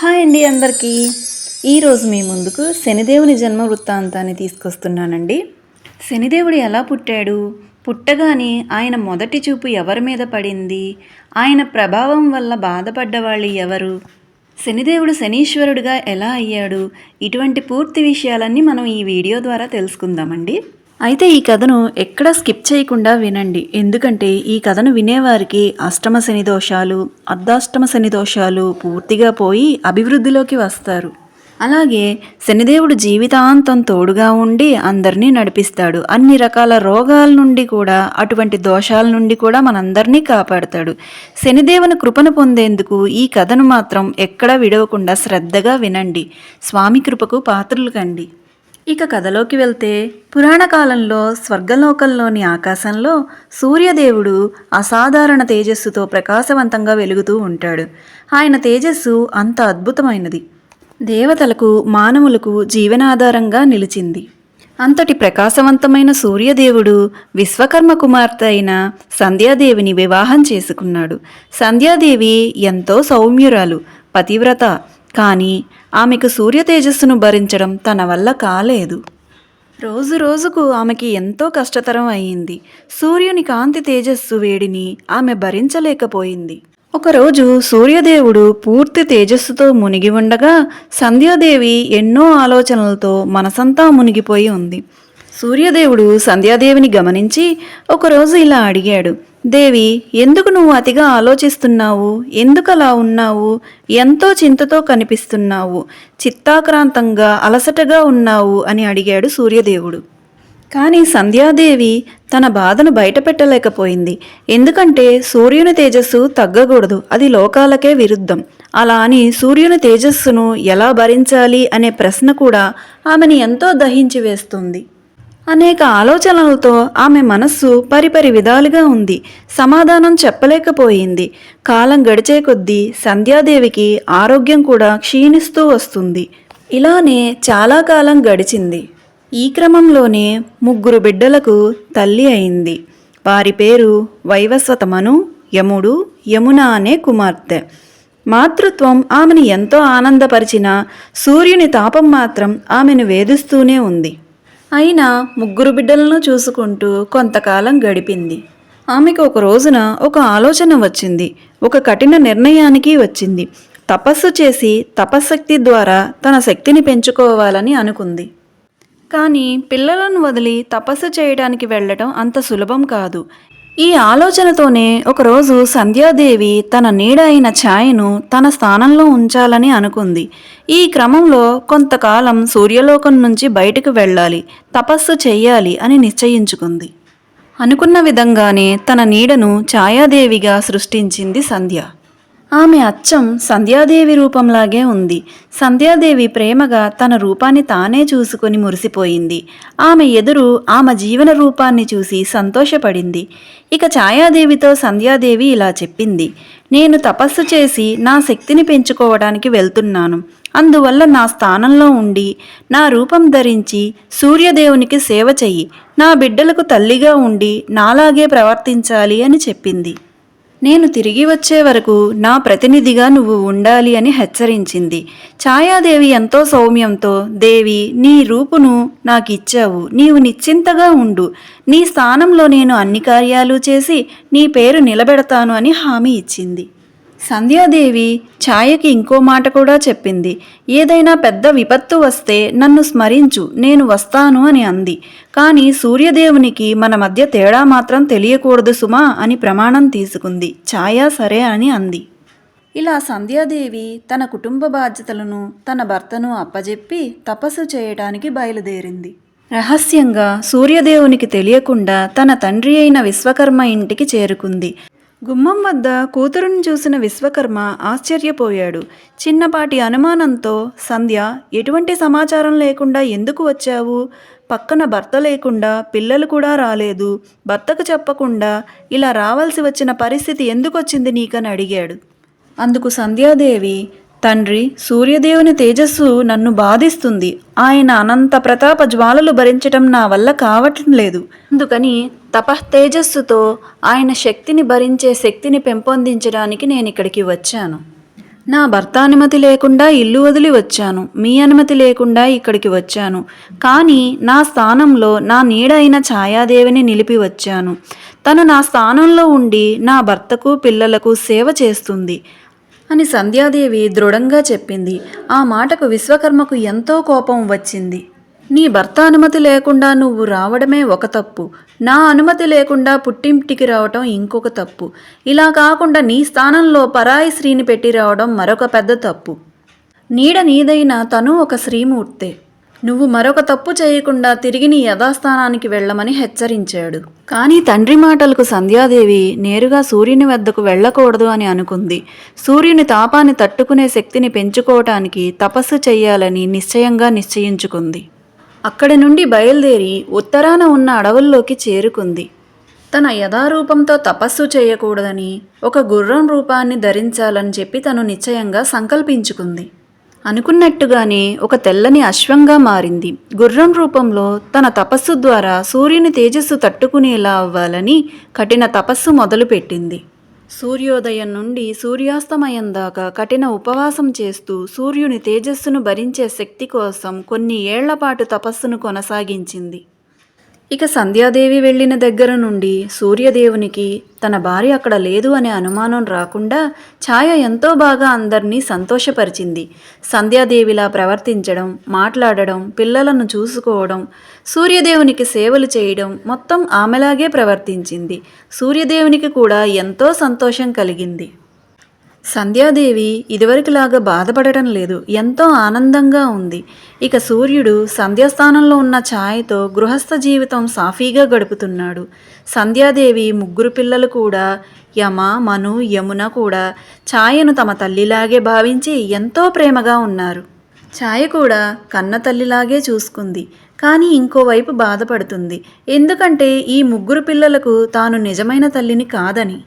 Hi అండి అందరికీ. ఈరోజు మీ ముందుకు శనిదేవుని జన్మ వృత్తాంతాన్ని తీసుకొస్తున్నానండి. శనిదేవుడు ఎలా పుట్టాడు? పుట్టగానే ఆయన మొదటి చూపు ఎవరి మీద పడింది? ఆయన ప్రభావం వల్ల బాధపడ్డ వాళ్ళు ఎవరు? శనిదేవుడు శనీశ్వరుడుగా ఎలా అయ్యాడు? ఇటువంటి పూర్తి విషయాలన్నీ మనం ఈ వీడియో ద్వారా తెలుసుకుందామండి. అయితే ఈ కథను ఎక్కడ స్కిప్ చేయకుండా వినండి. ఎందుకంటే ఈ కథను వినేవారికి అష్టమ శని దోషాలు అర్ధాష్టమ శని దోషాలు పూర్తిగా పోయి అభివృద్ధిలోకి వస్తారు. అలాగే శనిదేవుడు జీవితాంతం తోడుగా ఉండి అందరినీ నడిపిస్తాడు. అన్ని రకాల రోగాల నుండి కూడా అటువంటి దోషాల నుండి కూడా మనందరినీ కాపాడతాడు. శనిదేవుని కృపను పొందేందుకు ఈ కథను మాత్రం ఎక్కడా విడవకుండా శ్రద్ధగా వినండి. స్వామి కృపకు పాత్రలు కండి. ఇక కథలోకి వెళ్తే పురాణ కాలంలో స్వర్గలోకంలోని ఆకాశంలో సూర్యదేవుడు అసాధారణ తేజస్సుతో ప్రకాశవంతంగా వెలుగుతూ ఉంటాడు. ఆయన తేజస్సు అంత అద్భుతమైనది. దేవతలకు మానవులకు జీవనాధారంగా నిలిచింది. అంతటి ప్రకాశవంతమైన సూర్యదేవుడు విశ్వకర్మ కుమార్తె అయిన సంధ్యాదేవిని వివాహం చేసుకున్నాడు. సంధ్యాదేవి ఎంతో సౌమ్యురాలు పతివ్రత. కానీ ఆమెకు సూర్య తేజస్సును భరించడం తన వల్ల కాలేదు. రోజు రోజుకు ఆమెకి ఎంతో కష్టతరం అయింది సూర్యుని కాంతి తేజస్సు వేడిని ఆమె భరించలేకపోయింది. ఒకరోజు సూర్యదేవుడు పూర్తి తేజస్సుతో మునిగి ఉండగా సంధ్యాదేవి ఎన్నో ఆలోచనలతో మనసంతా మునిగిపోయి ఉంది. సూర్యదేవుడు సంధ్యాదేవిని గమనించి ఒకరోజు ఇలా అడిగాడు దేవి ఎందుకు నువ్వు అతిగా ఆలోచిస్తున్నావు? ఎందుకలా ఉన్నావు? ఎంతో చింతతో కనిపిస్తున్నావు. చిత్తాక్రాంతంగా అలసటగా ఉన్నావు అని అడిగాడు సూర్యదేవుడు. కానీ సంధ్యాదేవి తన బాధను బయటపెట్టలేకపోయింది. ఎందుకంటే సూర్యుని తేజస్సు తగ్గకూడదు. అది లోకాలకే విరుద్ధం. అలా అని సూర్యుని తేజస్సును ఎలా భరించాలి అనే ప్రశ్న కూడా ఆమెని ఎంతో దహించి వేస్తుంది. అనేక ఆలోచనలతో ఆమె మనస్సు పరిపరి విధాలుగా ఉంది. సమాధానం చెప్పలేకపోయింది. కాలం గడిచే కొద్దీ సంధ్యాదేవికి ఆరోగ్యం కూడా క్షీణిస్తూ వస్తుంది. ఇలానే చాలా కాలం గడిచింది. ఈ క్రమంలోనే ముగ్గురు బిడ్డలకు తల్లి అయింది. వారి పేరు వైవస్వతమను యముడు యమున అనే కుమార్తె. మాతృత్వం ఆమెను ఎంతో ఆనందపరిచిన సూర్యుని తాపం మాత్రం ఆమెను వేధిస్తూనే ఉంది. అయినా ముగ్గురు బిడ్డలను చూసుకుంటూ కొంతకాలం గడిపింది. ఆమెకు ఒక రోజున ఒక ఆలోచన వచ్చింది. ఒక కఠిన నిర్ణయానికి వచ్చింది. తపస్సు చేసి తపశ్శక్తి ద్వారా తన శక్తిని పెంచుకోవాలని అనుకుంది. కానీ పిల్లలను వదిలి తపస్సు చేయడానికి వెళ్ళటం అంత సులభం కాదు. ఈ ఆలోచనతోనే ఒకరోజు సంధ్యాదేవి తన నీడ అయిన ఛాయను తన స్థానంలో ఉంచాలని అనుకుంది. ఈ క్రమంలో కొంతకాలం సూర్యలోకం నుంచి బయటకు వెళ్ళాలి తపస్సు చెయ్యాలి అని నిశ్చయించుకుంది. అనుకున్న విధంగానే తన నీడను ఛాయాదేవిగా సృష్టించింది సంధ్య. ఆమె అచ్చం సంధ్యాదేవి రూపంలాగే ఉంది. సంధ్యాదేవి ప్రేమగా తన రూపాన్ని తానే చూసుకొని మురిసిపోయింది. ఆమె ఎదురు ఆమె జీవన రూపాన్ని చూసి సంతోషపడింది. ఇక ఛాయాదేవితో సంధ్యాదేవి ఇలా చెప్పింది. నేను తపస్సు చేసి నా శక్తిని పెంచుకోవడానికి వెళ్తున్నాను. అందువల్ల నా స్థానంలో ఉండి నా రూపం ధరించి సూర్యదేవునికి సేవ చెయ్యి. నా బిడ్డలకు తల్లిగా ఉండి నాలాగే ప్రవర్తించాలి అని చెప్పింది. నేను తిరిగి వచ్చే వరకు నా ప్రతినిధిగా నువ్వు ఉండాలి అని హెచ్చరించింది. ఛాయాదేవి ఎంతో సౌమ్యంతో దేవి నీ రూపును నాకిచ్చావు. నీవు నిశ్చింతగా ఉండు. నీ స్థానంలో నేను అన్ని కార్యాలు చేసి నీ పేరు నిలబెడతాను అని హామీ ఇచ్చింది. సంధ్యాదేవి ఛాయకి ఇంకో మాట కూడా చెప్పింది. ఏదైనా పెద్ద విపత్తు వస్తే నన్ను స్మరించు నేను వస్తాను అని అంది. కానీ సూర్యదేవునికి మన మధ్య తేడా మాత్రం తెలియకూడదు సుమా అని ప్రమాణం తీసుకుంది. ఛాయ సరే అని అంది. ఇలా సంధ్యాదేవి తన కుటుంబ బాధ్యతలను తన భర్తను అప్పజెప్పి తపస్సు చేయడానికి బయలుదేరింది. రహస్యంగా సూర్యదేవునికి తెలియకుండా తన తండ్రి అయిన విశ్వకర్మ ఇంటికి చేరుకుంది. గుమ్మం వద్ద కూతురుని చూసిన విశ్వకర్మ ఆశ్చర్యపోయాడు. చిన్నపాటి అనుమానంతో సంధ్య ఎటువంటి సమాచారం లేకుండా ఎందుకు వచ్చావు? పక్కన భర్త లేకుండా పిల్లలు కూడా రాలేదు. భర్తకు చెప్పకుండా ఇలా రావాల్సి వచ్చిన పరిస్థితి ఎందుకు వచ్చింది నీకని అడిగాడు. అందుకు సంధ్యాదేవి తండ్రి సూర్యదేవుని తేజస్సు నన్ను బాధిస్తుంది. ఆయన అనంత ప్రతాప జ్వాలలు భరించటం నా వల్ల కావటం లేదు అందుకని తపస్తేజస్సుతో ఆయన శక్తిని భరించే శక్తిని పెంపొందించడానికి నేను ఇక్కడికి వచ్చాను. నా భర్త అనుమతి లేకుండా ఇల్లు వదిలి వచ్చాను. మీ అనుమతి లేకుండా ఇక్కడికి వచ్చాను. కానీ నా స్థానంలో నా నీడ అయిన ఛాయాదేవిని నిలిపి వచ్చాను. తను నా స్థానంలో ఉండి నా భర్తకు పిల్లలకు సేవ చేస్తుంది అని సంధ్యాదేవి దృఢంగా చెప్పింది. ఆ మాటకు విశ్వకర్మకు ఎంతో కోపం వచ్చింది. నీ భర్త అనుమతి లేకుండా నువ్వు రావడమే ఒక తప్పు. నా అనుమతి లేకుండా పుట్టింటికి రావటం ఇంకొక తప్పు. ఇలా కాకుండా నీ స్థానంలో పరాయి స్త్రీని పెట్టి రావడం మరొక పెద్ద తప్పు. నీడ నీదైన తను ఒక శ్రీమూర్తే నువ్వు మరొక తప్పు చేయకుండా తిరిగి నీ యథాస్థానానికి వెళ్ళమని హెచ్చరించాడు. కానీ తండ్రి మాటలకు సంధ్యాదేవి నేరుగా సూర్యుని వద్దకు వెళ్ళకూడదు అని అనుకుంది. సూర్యుని తాపాన్ని తట్టుకునే శక్తిని పెంచుకోవటానికి తపస్సు చేయాలని నిశ్చయంగా నిశ్చయించుకుంది. అక్కడి నుండి బయలుదేరి ఉత్తరాన ఉన్న అడవుల్లోకి చేరుకుంది. తన యథారూపంతో తపస్సు చేయకూడదని ఒక గుర్రం రూపాన్ని ధరించాలని చెప్పి తను నిశ్చయంగా సంకల్పించుకుంది. అనుకున్నట్టుగానే ఒక తెల్లని అశ్వంగా మారింది. గుర్రం రూపంలో తన తపస్సు ద్వారా సూర్యుని తేజస్సు తట్టుకునేలా అవ్వాలని కఠిన తపస్సు మొదలుపెట్టింది. సూర్యోదయం నుండి సూర్యాస్తమయం దాకా కఠిన ఉపవాసం చేస్తూ సూర్యుని తేజస్సును భరించే శక్తి కోసం కొన్ని ఏళ్ళపాటు తపస్సును కొనసాగించింది. ఇక సంధ్యాదేవి వెళ్ళిన దగ్గర నుండి సూర్యదేవునికి తన భార్య అక్కడ లేదు అనే అనుమానం రాకుండా ఛాయ ఎంతో బాగా అందరినీ సంతోషపరిచింది. సంధ్యాదేవిలా ప్రవర్తించడం మాట్లాడడం పిల్లలను చూసుకోవడం సూర్యదేవునికి సేవలు చేయడం మొత్తం ఆమెలాగే ప్రవర్తించింది. సూర్యదేవునికి కూడా ఎంతో సంతోషం కలిగింది. సంధ్యాదేవి ఇదివరకులాగా బాధపడటం లేదు. ఎంతో ఆనందంగా ఉంది. ఇక సూర్యుడు సంధ్యాస్థానంలో ఉన్న ఛాయతో గృహస్థ జీవితం సాఫీగా గడుపుతున్నాడు. సంధ్యాదేవి ముగ్గురు పిల్లలు కూడా యమ మను యమున కూడా ఛాయను తమ తల్లిలాగే భావించి ఎంతో ప్రేమగా ఉన్నారు. ఛాయ కూడా కన్న తల్లిలాగే చూసుకుంది. కానీ ఇంకోవైపు బాధపడుతుంది. ఎందుకంటే ఈ ముగ్గురు పిల్లలకు తాను నిజమైన తల్లిని కాదని.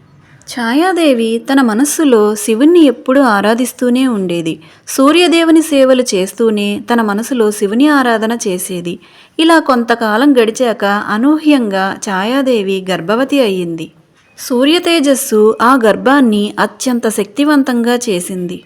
ఛాయాదేవి తన మనస్సులో శివుణ్ణి ఎప్పుడూ ఆరాధిస్తూనే ఉండేది. సూర్యదేవుని సేవలు చేస్తూనే తన మనసులో శివుని ఆరాధన చేసేది. ఇలా కొంతకాలం గడిచాక అనూహ్యంగా ఛాయాదేవి గర్భవతి అయ్యింది. సూర్య తేజస్సు ఆ గర్భాన్ని అత్యంత శక్తివంతంగా చేసింది.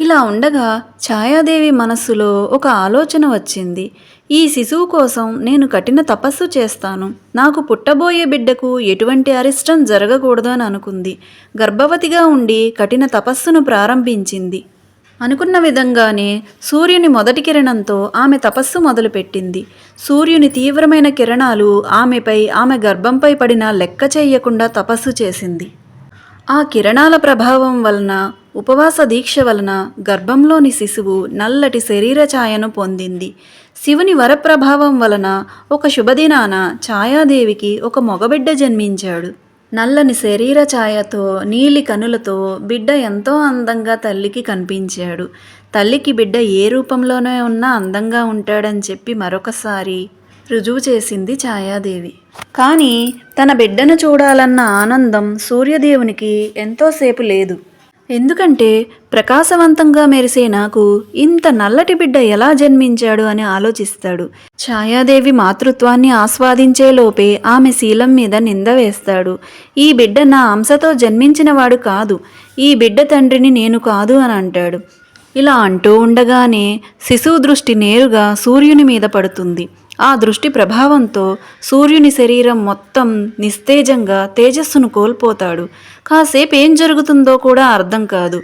ఇలా ఉండగా ఛాయాదేవి మనస్సులో ఒక ఆలోచన వచ్చింది. ఈ శిశువు కోసం నేను కఠిన తపస్సు చేస్తాను. నాకు పుట్టబోయే బిడ్డకు ఎటువంటి అరిష్టం జరగకూడదు అని అనుకుంది. గర్భవతిగా ఉండి కఠిన తపస్సును ప్రారంభించింది. అనుకున్న విధంగానే సూర్యుని మొదటి కిరణంతో ఆమె తపస్సు మొదలుపెట్టింది. సూర్యుని తీవ్రమైన కిరణాలు ఆమెపై ఆమె గర్భంపై పడిన లెక్క చేయకుండా తపస్సు చేసింది. ఆ కిరణాల ప్రభావం వలన ఉపవాస దీక్ష వలన గర్భంలోని శిశువు నల్లటి శరీర ఛాయను పొందింది. శివుని వరప్రభావం వలన ఒక శుభదినాన ఛాయాదేవికి ఒక మగబిడ్డ జన్మించాడు. నల్లని శరీర ఛాయతో నీలి కనులతో బిడ్డ ఎంతో అందంగా తల్లికి కనిపించాడు. తల్లికి బిడ్డ ఏ రూపంలోనే ఉన్నా అందంగా ఉంటాడని చెప్పి మరొకసారి రుజువు చేసింది ఛాయాదేవి. కానీ తన బిడ్డను చూడాలన్న ఆనందం సూర్యదేవునికి ఎంతోసేపు లేదు. ఎందుకంటే ప్రకాశవంతంగా మెరిసే నాకు ఇంత నల్లటి బిడ్డ ఎలా జన్మించాడు అని ఆలోచిస్తాడు. ఛాయాదేవి మాతృత్వాన్ని ఆస్వాదించేలోపే ఆమె శీలం మీద నింద వేస్తాడు. ఈ బిడ్డ నా అంశతో జన్మించినవాడు కాదు ఈ బిడ్డ తండ్రిని నేను కాదు అని అంటాడు. ఇలా అంటూ ఉండగానే శిశువు దృష్టి నేరుగా సూర్యుని మీద పడుతుంది. ఆ దృష్టి ప్రభావంతో సూర్యుని శరీరం మొత్తం నిస్తేజంగా తేజస్సును కోల్పోతాడు. కాసేపు ఏం జరుగుతుందో కూడా అర్థం కాదు.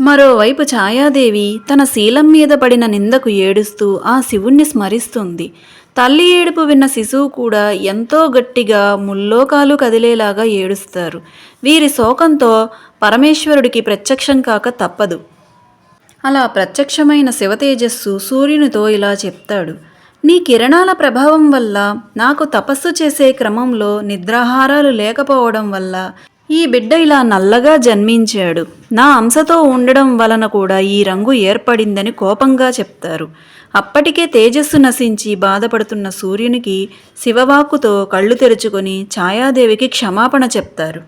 మరోవైపు ఛాయాదేవి తన శీలం మీద పడిన నిందకు ఏడుస్తూ ఆ శివుణ్ణి స్మరిస్తుంది. తల్లి ఏడుపు విన్న శిశువు కూడా ఎంతో గట్టిగా ముల్లోకాలు కదిలేలాగా ఏడుస్తారు. వీరి శోకంతో పరమేశ్వరుడికి ప్రత్యక్షం కాక తప్పదు. అలా ప్రత్యక్షమైన శివతేజస్సు సూర్యునితో ఇలా చెప్తాడు. నీ కిరణాల ప్రభావం వల్ల నాకు తపస్సు చేసే క్రమంలో నిద్రాహారాలు లేకపోవడం వల్ల ఈ బిడ్డ ఇలా నల్లగా జన్మించాడు. నా అంశతో ఉండడం వలన కూడా ఈ రంగు ఏర్పడిందని కోపంగా చెప్తారు. అప్పటికే తేజస్సు నశించి బాధపడుతున్న సూర్యునికి శివవాక్కుతో కళ్ళు తెరుచుకొని ఛాయాదేవికి క్షమాపణ చెప్తారు.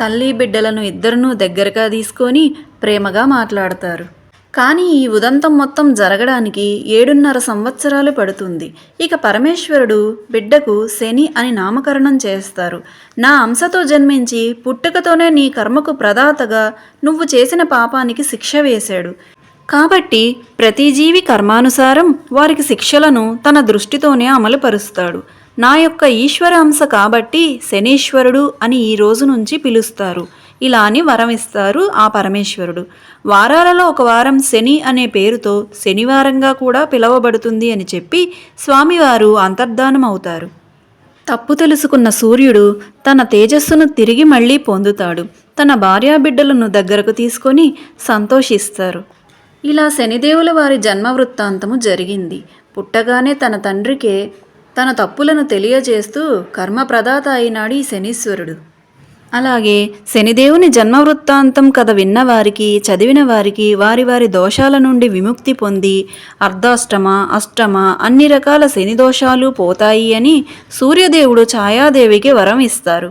తల్లి బిడ్డలను ఇద్దరునూ దగ్గరగా తీసుకొని ప్రేమగా మాట్లాడతారు. కానీ ఈ ఉదంతం మొత్తం జరగడానికి ఏడున్నర సంవత్సరాలు పడుతుంది. ఇక పరమేశ్వరుడు బిడ్డకు శని అని నామకరణం చేస్తారు. నా అంశతో జన్మించి పుట్టుకతోనే నీ కర్మకు ప్రదాతగా నువ్వు చేసిన పాపానికి శిక్ష వేశాడు. కాబట్టి ప్రతి జీవి కర్మానుసారం వారికి శిక్షలను తన దృష్టితోనే అమలుపరుస్తాడు. నా యొక్క ఈశ్వర అంశ కాబట్టి శనీశ్వరుడు అని ఈ రోజు నుంచి పిలుస్తారు. ఇలా అని వరం ఇస్తారు ఆ పరమేశ్వరుడు. వారాలలో ఒక వారం శని అనే పేరుతో శనివారంగా కూడా పిలవబడుతుంది అని చెప్పి స్వామివారు అంతర్ధానం అవుతారు తప్పు తెలుసుకున్న సూర్యుడు తన తేజస్సును తిరిగి మళ్ళీ పొందుతాడు. తన భార్యాబిడ్డలను దగ్గరకు తీసుకొని సంతోషిస్తారు. ఇలా శనిదేవుల వారి జన్మ వృత్తాంతము జరిగింది. పుట్టగానే తన తండ్రికే తన తప్పులను తెలియజేస్తూ కర్మప్రదాత అయినాడు ఈ శనీశ్వరుడు. అలాగే శనిదేవుని జన్మ వృత్తాంతం కథ విన్నవారికి చదివిన వారికి వారి వారి దోషాల నుండి విముక్తి పొంది అర్ధాష్టమ అష్టమ అన్ని రకాల శని దోషాలు పోతాయి అని సూర్యదేవుడు ఛాయాదేవికి వరం ఇస్తారు.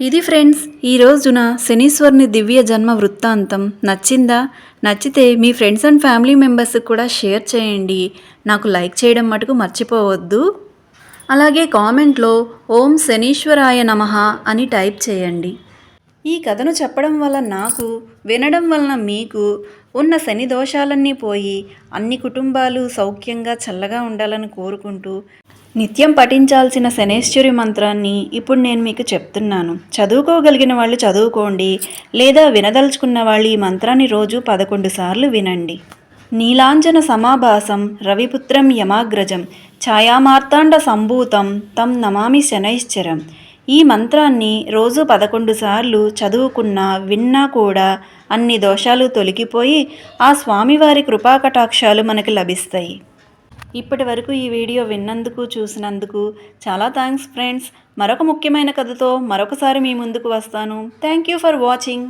ఇది ఫ్రెండ్స్ ఈ రోజున శనీశ్వరుని దివ్య జన్మ వృత్తాంతం నచ్చిందా? నచ్చితే మీ ఫ్రెండ్స్ అండ్ ఫ్యామిలీ మెంబర్స్కి కూడా షేర్ చేయండి. నాకు లైక్ చేయడం మటుకు మర్చిపోవద్దు. అలాగే కామెంట్లో ఓం శనీశ్వరాయ నమః అని టైప్ చేయండి. ఈ కథను చెప్పడం వల్ల నాకు వినడం వలన మీకు ఉన్న శని దోషాలన్నీ పోయి అన్ని కుటుంబాలు సౌఖ్యంగా చల్లగా ఉండాలని కోరుకుంటూ నిత్యం పఠించాల్సిన శనేశ్వరి మంత్రాన్ని ఇప్పుడు నేను మీకు చెప్తున్నాను. చదువుకోగలిగిన వాళ్ళు చదువుకోండి లేదా వినదలుచుకున్న వాళ్ళు ఈ మంత్రాన్ని రోజు పదకొండు సార్లు వినండి. నీలాంజన సమాభాసం రవిపుత్రం యమాగ్రజం. ఛాయామార్తాండ సంభూతం తం నమామి శనైశ్చరం. ఈ మంత్రాన్ని రోజు పదకొండు సార్లు చదువుకున్నా విన్నా కూడా అన్ని దోషాలు తొలగిపోయి ఆ స్వామివారి కృపాకటాక్షాలు మనకు లభిస్తాయి. ఇప్పటి వరకు ఈ వీడియో విన్నందుకు చూసినందుకు చాలా థ్యాంక్స్ ఫ్రెండ్స్. మరొక ముఖ్యమైన కథతో మరొకసారి మీ ముందుకు వస్తాను. Thank you for watching.